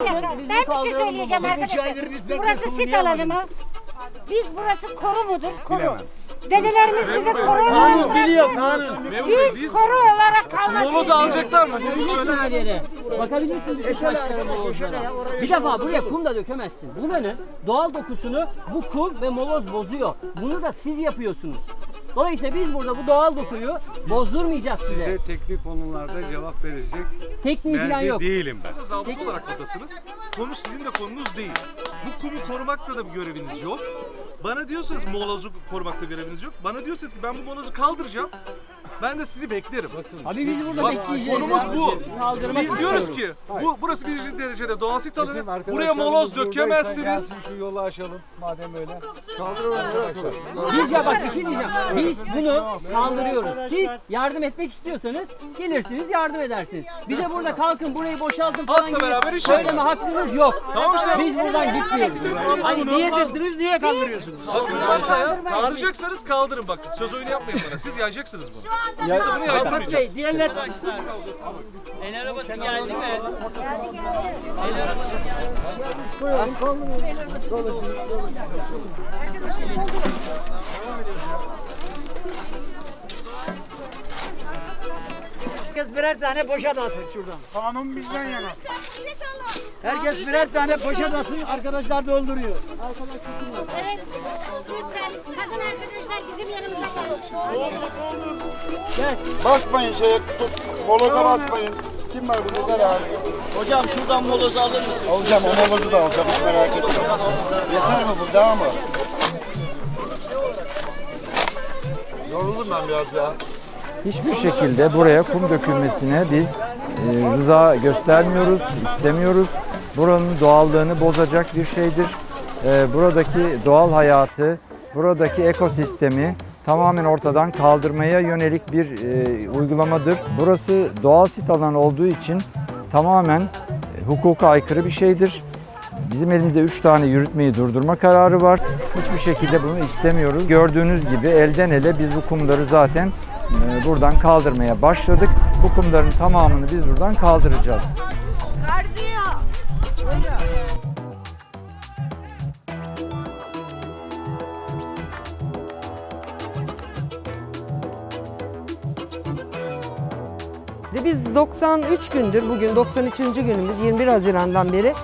ben bir şey söyleyeceğim arkadaşlar. Burası sit alanı mı? Biz burası koru mudur? Koru. Dedelerimiz bize koru olarak biliyor kanun. biz koru olarak kalmasını Moloz alacaklar mı? Bakabilirsin her yere. Bakabilirsin bütün taşlara, molozlara. Bir defa buraya kum da dökemezsin. Bu ne? Doğal dokusunu bu kum ve moloz bozuyor. Bunu da siz yapıyorsunuz. Dolayısıyla biz burada bu doğal dokuyu bozdurmayacağız size. Size teknik konularda cevap verecek Tekniği falan yok. değilim ben. Zabıt olarak buradasınız. Konu sizin de konunuz değil. Bu kumu korumakta da bir göreviniz yok. Bana diyorsanız molozu korumakta göreviniz yok. Bana diyorsanız ki ben bu molozu kaldıracağım. Ben de sizi beklerim. Abi biz burada Bak, bekleyeceğiz. konumuz ya. bu. Kaldırmak Biz diyoruz ki bu burası birinci derecede doğal sit alanı. Bizim Buraya moloz buradaysa dökemezsiniz. gelsin Şu yolu aşalım madem öyle. Biz ya bak bir şey diyeceğim. Biz bunu kaldırıyoruz. Siz yardım etmek istiyorsanız gelirsiniz yardım edersiniz. Bize burada kalkın burayı boşaltın falan Halkla gibi beraber iş söyleme yapalım. hakkınız yok. Tamam işte. Biz buradan gitmiyoruz. Ay niye dediniz niye kaldırıyorsunuz? Kaldırmakla ya. Kaldıracaksanız kaldırın bak. Söz oyunu yapmayın bana. Siz yayacaksınız bunu. Biz de bunu Avukat yaydırmayacağız. Bey diğerler El arabası geldi mi? Herkes birer tane poşet alsın şuradan. Kanun bizden yana. Herkes birer tane poşet alsın arkadaşlar dolduruyor. Evet. Lütfen kadın arkadaşlar bizim yanımıza gelsin. Basmayın şeye tutup moloza basmayın. Kim var burada gel abi. Hocam şuradan molozu alır mısın? Alacağım o molozu da alacağım hiç merak etme. Yeter mi bu daha mı? Yoruldum ben biraz ya. Hiçbir şekilde buraya kum dökülmesine biz e, rıza göstermiyoruz, istemiyoruz. Buranın doğallığını bozacak bir şeydir. E, buradaki doğal hayatı, buradaki ekosistemi tamamen ortadan kaldırmaya yönelik bir e, uygulamadır. Burası doğal sit alanı olduğu için tamamen e, hukuka aykırı bir şeydir. Bizim elimizde 3 tane yürütmeyi durdurma kararı var. Hiçbir şekilde bunu istemiyoruz. Gördüğünüz gibi elden ele biz bu kumları zaten buradan kaldırmaya başladık. Bu kumların tamamını biz buradan kaldıracağız. Biz 93 gündür, bugün 93. günümüz 21 Haziran'dan beri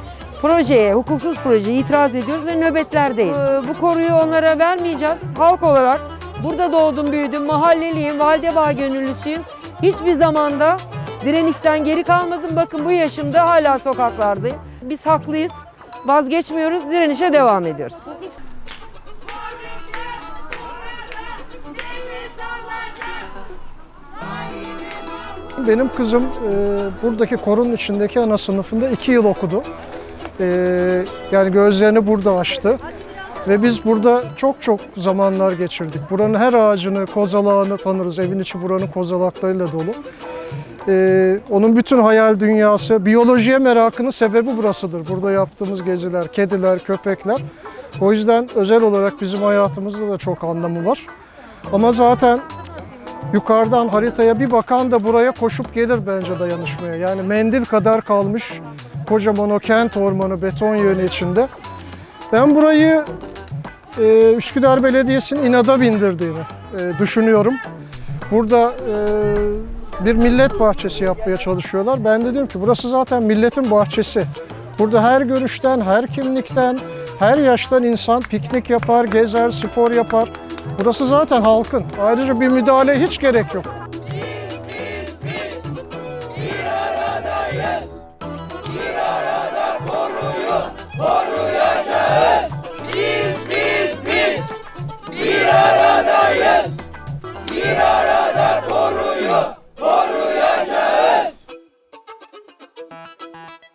projeye, hukuksuz projeye itiraz ediyoruz ve nöbetlerdeyiz. Ee, Bu koruyu onlara vermeyeceğiz. Halk olarak burada doğdum, büyüdüm, mahalleliyim, Validebağ gönüllüsüyüm. Hiçbir zamanda direnişten geri kalmadım. Bakın bu yaşımda hala sokaklardayım. Biz haklıyız, vazgeçmiyoruz, direnişe devam ediyoruz. Benim kızım e, buradaki korun içindeki ana sınıfında iki yıl okudu. E, yani gözlerini burada açtı. Ve biz burada çok çok zamanlar geçirdik. Buranın her ağacını, kozalağını tanırız. Evin içi buranın kozalaklarıyla dolu. E, onun bütün hayal dünyası, biyolojiye merakının sebebi burasıdır. Burada yaptığımız geziler, kediler, köpekler. O yüzden özel olarak bizim hayatımızda da çok anlamı var. Ama zaten yukarıdan haritaya bir bakan da buraya koşup gelir bence dayanışmaya. Yani mendil kadar kalmış kocaman o kent ormanı beton yönü içinde. Ben burayı e, Üsküdar Belediyesi'nin inada bindirdiğini e, düşünüyorum. Burada e, bir millet bahçesi yapmaya çalışıyorlar. Ben de diyorum ki burası zaten milletin bahçesi. Burada her görüşten, her kimlikten, her yaştan insan piknik yapar, gezer, spor yapar. Burası zaten halkın. Ayrıca bir müdahaleye hiç gerek yok. Música